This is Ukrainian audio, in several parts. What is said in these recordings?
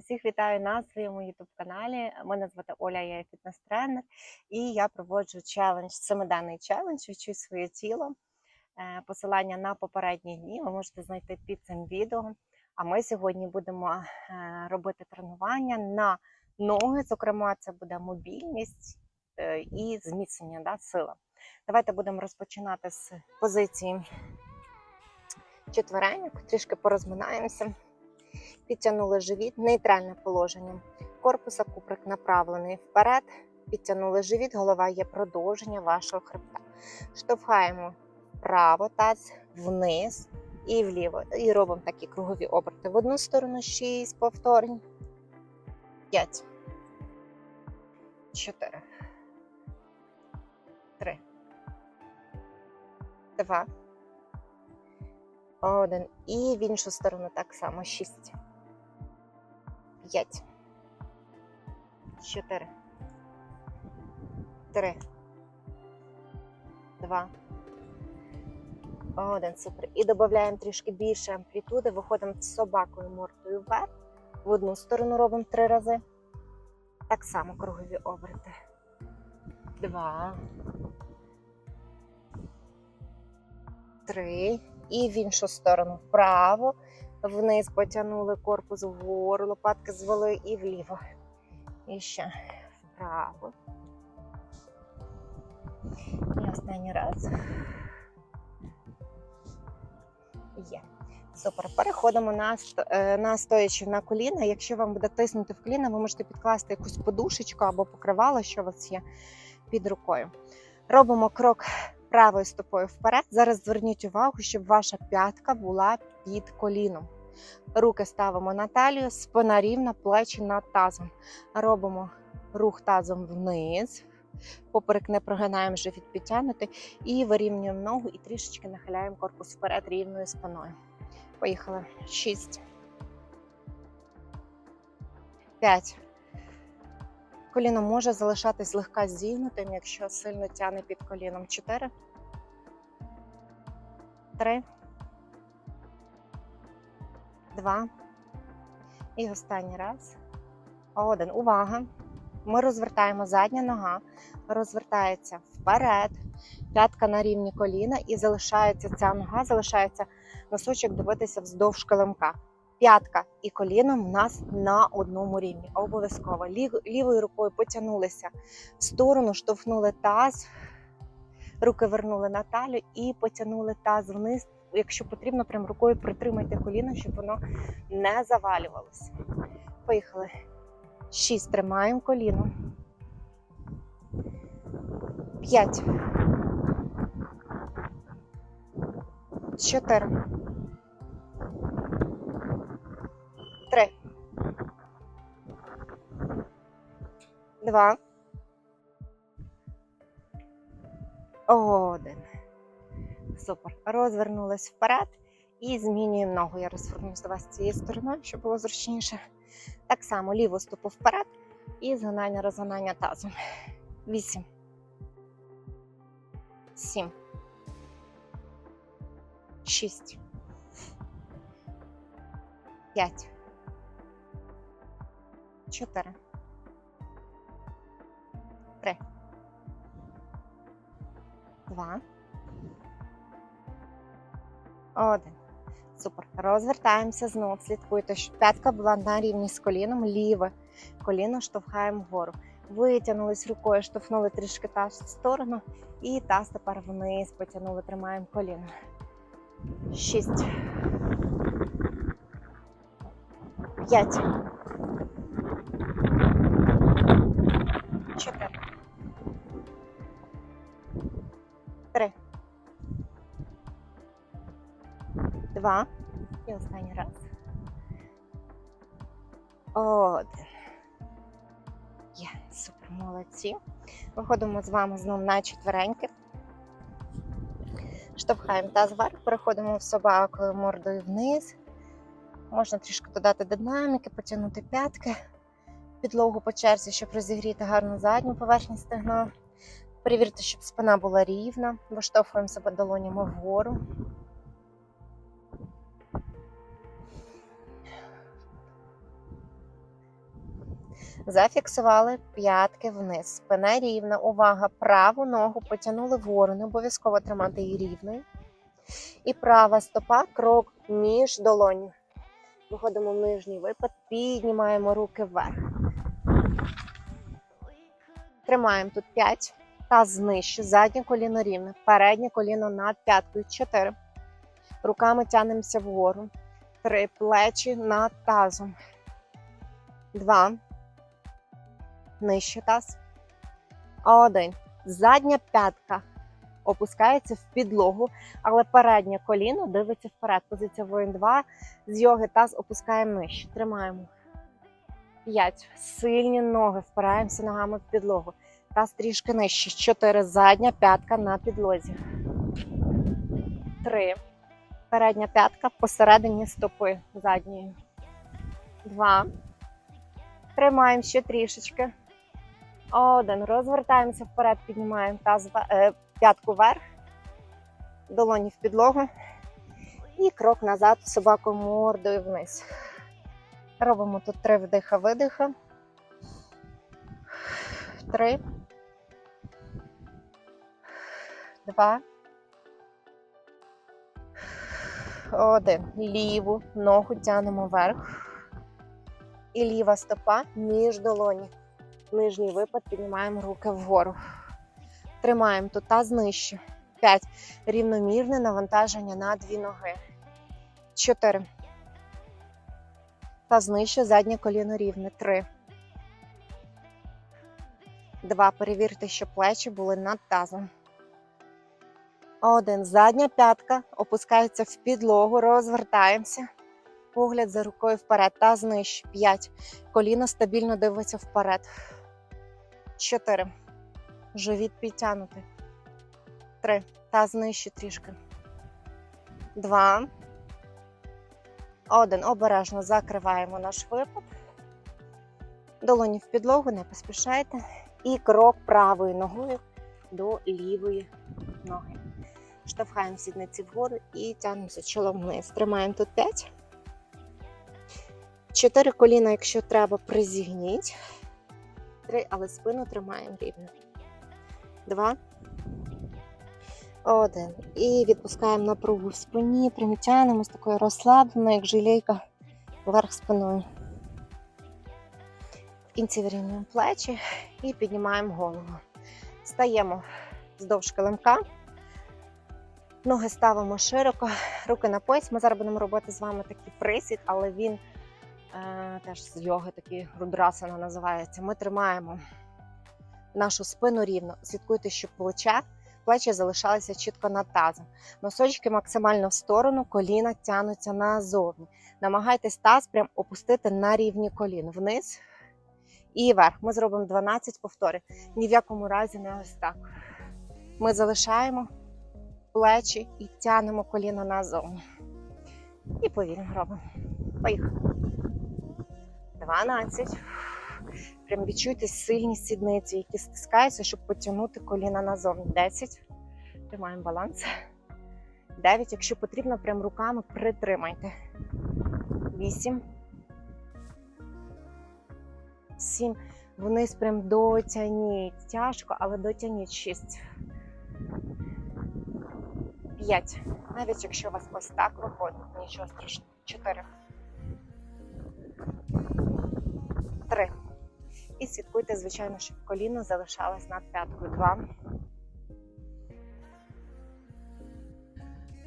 Усіх вітаю на своєму youtube каналі. Мене звати Оля, я фітнес-тренер, і я проводжу челендж, семиденний челендж «Відчуй своє тіло. Е, Посилання на попередні дні ви можете знайти під цим відео. А ми сьогодні будемо е, робити тренування на ноги. Зокрема, це буде мобільність е, і зміцнення да, сила. Давайте будемо розпочинати з позиції четвереньок, трішки порозминаємося. Підтягнули живіт, нейтральне положення. Корпуса куприк направлений вперед. Підтягнули живіт, голова є продовження вашого хребта. Штовхаємо вправо, таз, вниз і вліво. І робимо такі кругові оберти. В одну сторону 6 повторень. 5. 4. 3. 2. Один. І в іншу сторону так само. Шість. П'ять. Чотири. Три. Два. Один. Супер. І додаємо трішки більше амплітуди. Виходимо з собакою мордою вверх. В одну сторону робимо три рази. Так само кругові оберти. Два. Три і в іншу сторону вправо, вниз потягнули корпус вгору, лопатки звели і вліво. І ще вправо. І останній раз. Є. Супер. Переходимо на, е, на стоячи на коліна. Якщо вам буде тиснути в коліна, ви можете підкласти якусь подушечку або покривало, що у вас є під рукою. Робимо крок правою стопою вперед. Зараз зверніть увагу, щоб ваша п'ятка була під коліном. Руки ставимо на талію, спина рівна, плечі над тазом. Робимо рух тазом вниз. Поперек не прогинаємо живіт підтягнути і вирівнюємо ногу і трішечки нахиляємо корпус вперед рівною спиною. Поїхали. Шість. П'ять. Коліно може залишатись злегка зігнутим, якщо сильно тягне під коліном. Чотири. Три. Два. І останній раз. Один. Увага. Ми розвертаємо задня нога, розвертається вперед, п'ятка на рівні коліна і залишається ця нога, залишається носочок дивитися вздовж килимка. П'ятка і коліно в нас на одному рівні. Обов'язково. Лівою рукою потягнулися в сторону, штовхнули таз, руки вернули на талію і потягнули таз вниз. Якщо потрібно, прям рукою притримайте коліно, щоб воно не завалювалося. Поїхали. Шість. Тримаємо коліно. П'ять. Чотири. Два. Один. Супер. Розвернулись вперед і змінюємо ногу. Я розвернусь до вас цією стороною, щоб було зручніше. Так само ліву стопу вперед і згинання розгинання тазом. Вісім. Сім. Шість. П'ять. Чотири. Два. Один. Супер. Розвертаємося знову. Слідкуйте, щоб п'ятка була на рівні з коліном. Ліве коліно штовхаємо вгору. Витягнулись рукою, штовхнули трішки таз в сторону. І таз тепер вниз потягнули, тримаємо коліно. Шість. П'ять. Два. І останній раз. Один. Є, супер, молодці. Виходимо з вами знову на четвереньки. Штовхаємо таз вверх, переходимо в собаку мордою вниз. Можна трішки додати динаміки, потягнути п'ятки, підлогу по черзі, щоб розігріти гарну задню поверхню стегна. Перевірте, щоб спина була рівна. Виштовхуємо себе долонями вгору. Зафіксували п'ятки вниз. Спина рівна. Увага. Праву ногу потягнули вгору. Не обов'язково тримати її рівною. І права стопа крок між долонів. Виходимо в нижній випад, піднімаємо руки вверх. Тримаємо тут 5. Таз нижче, заднє коліно рівне, переднє коліно над п'яткою. 4. Руками тягнемося вгору. 3. Плечі над тазом. 2. Нижче таз. 1. Задня п'ятка опускається в підлогу, але переднє коліно дивиться вперед. Позиція воїн 2. З йоги таз опускаємо нижче. Тримаємо. 5. Сильні ноги. Впираємося ногами в підлогу. Таз трішки нижче. 4. Задня п'ятка на підлозі. 3. Передня п'ятка посередині стопи задньої. 2. Тримаємо ще трішечки. Один. Розвертаємося вперед, піднімаємо таз, е, п'ятку вверх, долоні в підлогу. І крок назад, собаку мордою вниз. Робимо тут три вдиха, видиха. Три. Два. Один. Ліву ногу тянемо вверх. І ліва стопа між долоні. Нижній випад піднімаємо руки вгору. Тримаємо тут таз нижче. 5. Рівномірне навантаження на дві ноги. 4. Таз нижче, заднє коліно рівне. 3. 2. Перевірте, щоб плечі були над тазом. Один. Задня п'ятка опускається в підлогу, розвертаємося. Погляд за рукою вперед. Таз нижче. 5. Коліно стабільно дивиться вперед. 4. Живіт підтягнутий. 3. Таз нижче трішки. 2. 1. Обережно закриваємо наш випад. Долоні в підлогу, не поспішайте. І крок правою ногою до лівої ноги. Штовхаємо сідниці вгору і тягнемося чолом вниз. Тримаємо тут 5. Чотири коліна, якщо треба, призігніть. Три, але спину тримаємо рівно. Два. Один. І відпускаємо напругу в спині, примітянемо з такою розслабленою, як жилейка, вверх спиною. В кінці вирівнюємо плечі і піднімаємо голову. Стаємо вздовж килимка. Ноги ставимо широко, руки на пояс. Ми зараз будемо робити з вами такий присід, але він теж з йоги такий рудрасана називається. Ми тримаємо нашу спину рівно. Слідкуйте, щоб плече, плечі залишалися чітко над тазом. Носочки максимально в сторону, коліна тягнуться назовні. Намагайтесь таз прям опустити на рівні колін. Вниз і вверх. Ми зробимо 12 повторів. Ні в якому разі не ось так. Ми залишаємо плечі і тянемо коліна назовні. І повільно робимо. Поїхали. 12. Прям відчуйте сильні сідниці, які стискаються, щоб потягнути коліна назовні. 10. Тримаємо баланс. 9. Якщо потрібно, прям руками притримайте. 8. 7. Вниз прям дотягніть. Тяжко, але дотягніть. 6. 5. Навіть якщо у вас ось так виходить, нічого страшного. 4. 3. І слідкуйте, звичайно, щоб коліно залишалось над п'яткою. 2.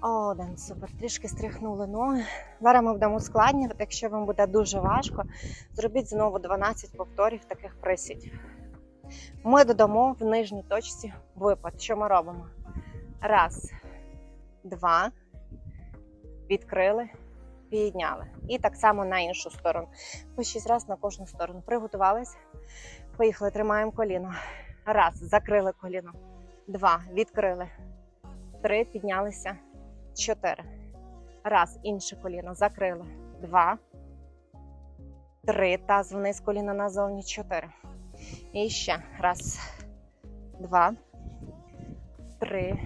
Один. Супер. Трішки стряхнули ноги. Зараз ми будемо ускладнювати. Якщо вам буде дуже важко, зробіть знову 12 повторів таких присідів. Ми додамо в нижній точці випад. Що ми робимо? Раз, два, відкрили, підняли. І так само на іншу сторону. По 6 разів на кожну сторону. Приготувались. Поїхали, тримаємо коліно. Раз, закрили коліно. Два, відкрили. Три, піднялися. Чотири. Раз, інше коліно. Закрили. Два. Три. Таз вниз коліно назовні. Чотири. І ще. Раз. Два. Три.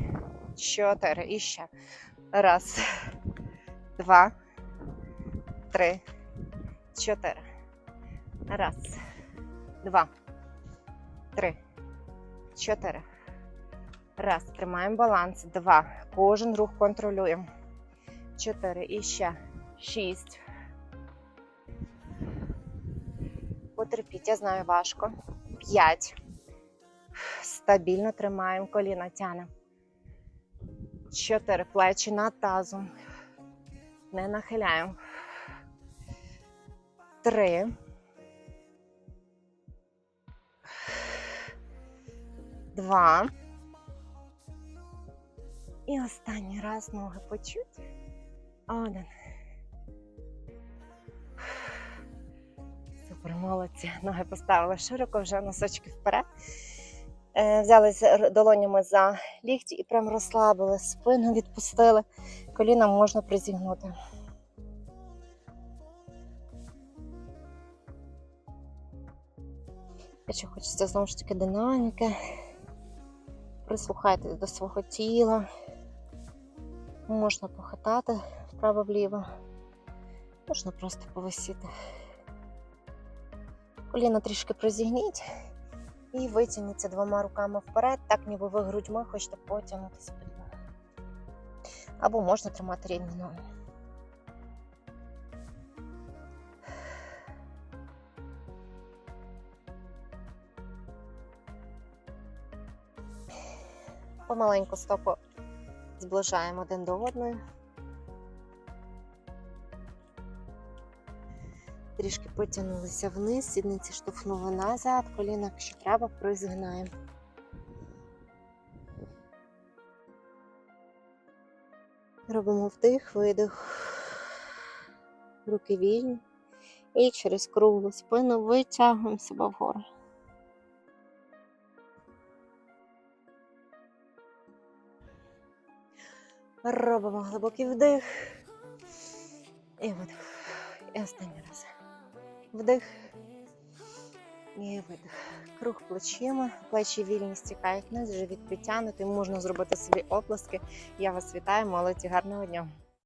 Чотири. І ще. Раз. Два. Три. Чотири. Раз. два, три, чотири. Раз. Тримаємо баланс. Два. Кожен рух контролюємо. Чотири. І ще. Шість. Потерпіть, я знаю, важко. П'ять. Стабільно тримаємо коліна, тянемо. Чотири. Плечі над тазом. Не нахиляємо. Три. Два. І останній раз ноги почуть. Один. Супер, молодці. Ноги поставили широко, вже носочки вперед. Е, Взялися долонями за лікті і прям розслабили спину, відпустили. Коліна можна призігнути. Якщо хочеться знову ж таки динаміки, прислухайтесь до свого тіла. Можна похитати вправо-вліво, можна просто повисіти. Коліна трішки призігніть і витягніться двома руками вперед, так ніби ви грудьми хочете потягнутися під. Або можна тримати рівні ноги. Помаленьку стопу зближаємо один до одної. Трішки потягнулися вниз, сідниці штовхнули назад, коліна, якщо треба, призгинаємо. Робимо вдих, видих, руки вільні. І через круглу спину витягуємо себе вгору. Робимо глибокий вдих. І видих. І останній раз. Вдих. І видих. Круг плечима, плечі вільні стікають вниз, живіт підтягнутий. Можна зробити собі оплески. Я вас вітаю, молоді, гарного дня.